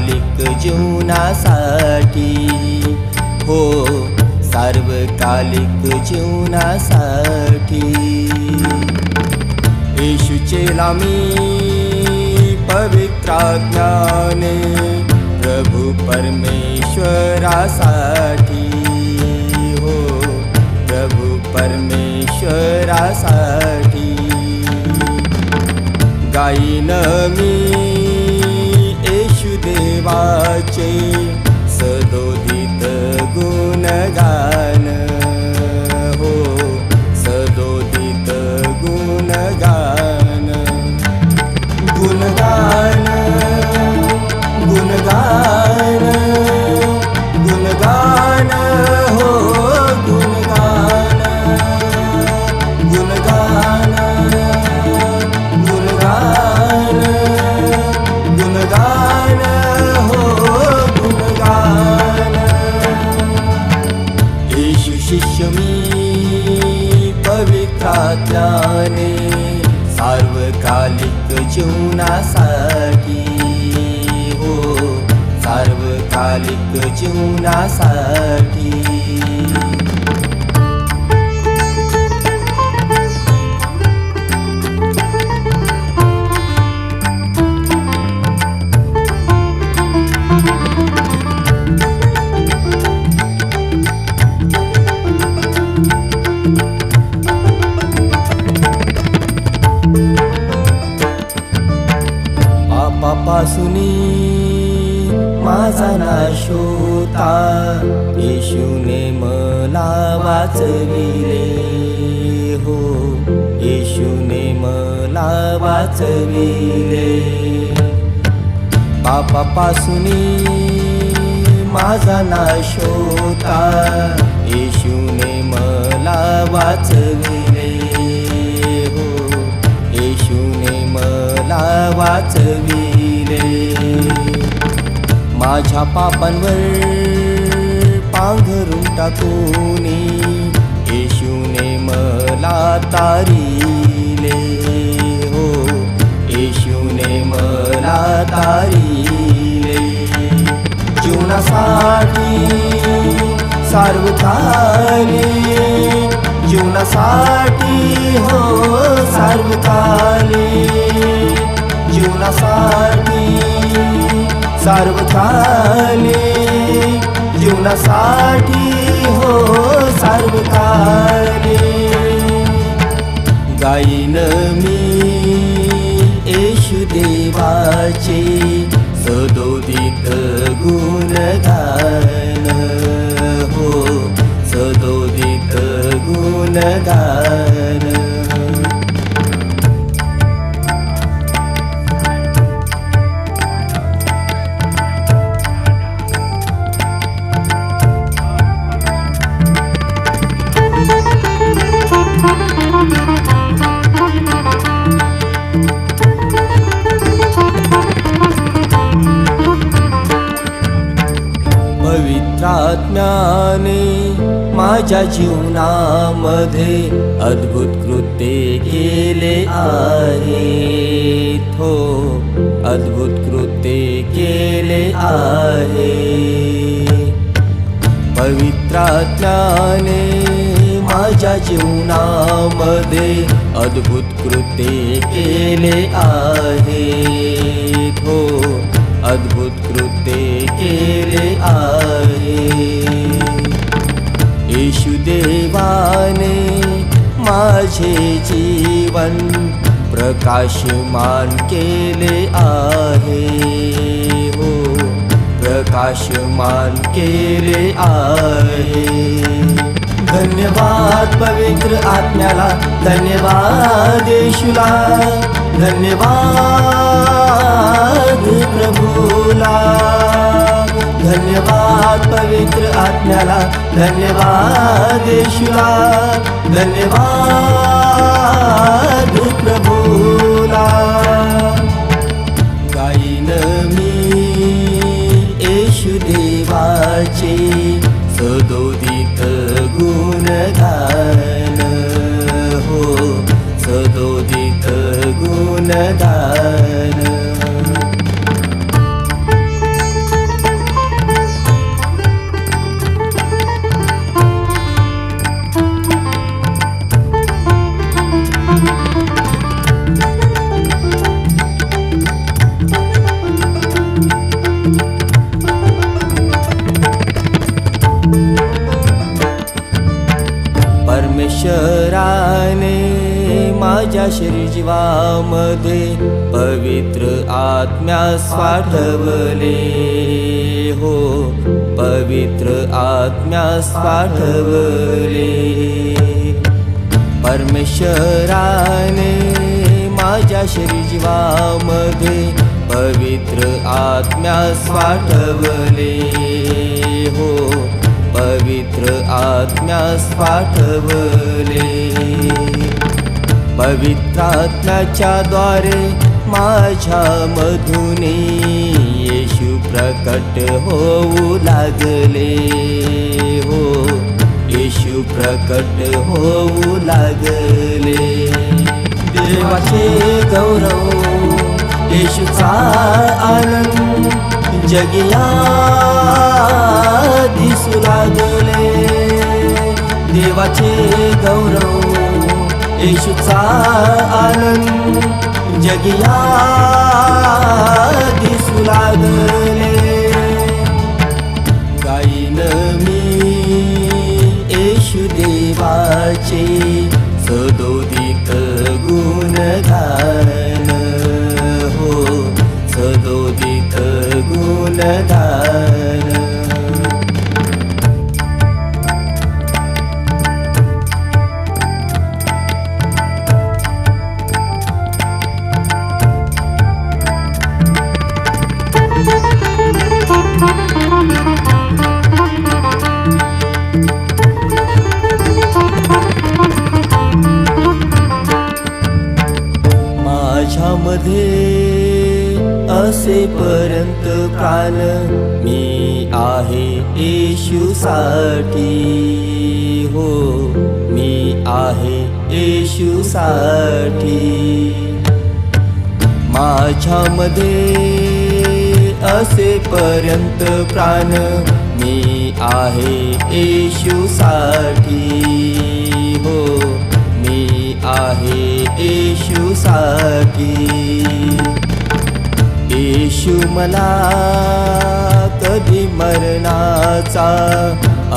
सार्वकालिक जीवनासाठी. हो सार्वकालिक जीवनासाठी. येशूचे लामी पवित्राज्ञाने प्रभू परमेश्वरासाठी. हो प्रभू परमेश्वरासाठी. गाईन मी सदोदित गुणगान। सदोदित गुणगान गुणगान। गुणगान पापापासूनी माझा नाश होता. येशूने मला वाचविले हो. येशूने मला वाचविले. पापापासूनी माझा नाश होता. येशूने मला वाचविले हो. येशूने मला वाचविले. माझ्या पापांवर पांघरून टाकून. येशूने मला तारीले. हो येशूने मला तारीले. जीवनासाठी सार्वकाली जीवनासाठी सार्वकाली जीवनासाठी हो सार्वकाली गाईन मी येशू देवाचे सदोदित गुणगान. हो सदोदित गुणगान. अज्ञाने माझ्या जीवनामध्ये अद्भुत कृत्ये केले आहे हो अद्भुत कृत्ये केले आहे पवित्रात्म्याने माझ्या जीवनामध्ये अद्भुत कृत्ये केले आहे हो अद्भुत कृत्ये केले आहे. येशुदेवाने माझे जीवन प्रकाशमान केले आहे. हो प्रकाशमान केले आहे. धन्यवाद पवित्र आत्म्याला धन्यवाद येशुला धन्यवाद. धन्यवाद प्रभूला. धन्यवाद पवित्र आत्म्याला. धन्यवाद येशूला. धन्यवाद प्रभूला. गाईन मी येशू देवाचे. शरी जीवामध्ये पवित्र आत्म्यास पाठवले हो पवित्र आत्म्यास पाठवले परमेश्वराने माझ्या शरी जीवामध्ये पवित्र आत्म्यास पाठवले हो पवित्र आत्म्यास पाठवले पवित्रात्म्याच्या द्वारे माझ्या मधुने येशू प्रकट होऊ लागले. हो येशू प्रकट होऊ लागले. देवाचे गौरव येशूचा आनंद जगिया दिसू लागले. देवाचे गौरव येशूचा आनंद जगिया दिसू लागले. गाईन मी येशू देवाचे प्राण मी आहे येशूसाठी. हो मी आहे येशूसाठी. माझ्यामध्ये असेपर्यंत प्राण मी आहे येशूसाठी. हो मी आहे येशूसाठी. येशू मला कधी मरणाचा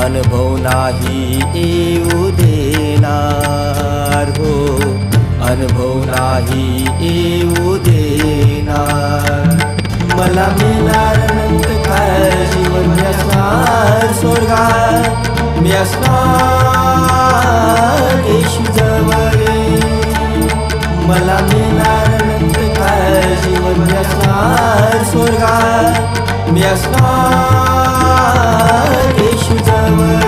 अनुभव नाही येऊ देणार. हो अनुभव नाही येऊ देणार. मला मिळणार अनंत काय जीवन मी असणार स्वर्गात. मी असणार येशू जवळ मला मिळणार मी असणार स्वर्गात मी असणार येशू जवळ.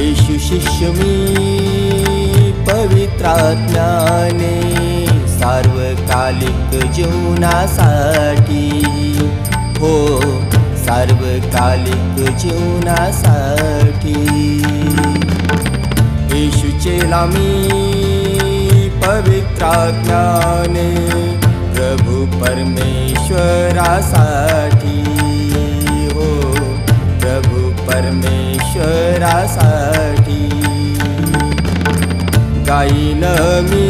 येशू शिष्य मी पवित्रात्म्याने सार्वकालिक जीवनासाठी. हो सार्वकालिक जीवनासाठी. येशूचेला मी पवित्राज्ञाने प्रभू परमेश्वरासाठी हो। प्रभू परमेश्वरासाठी गाईन मी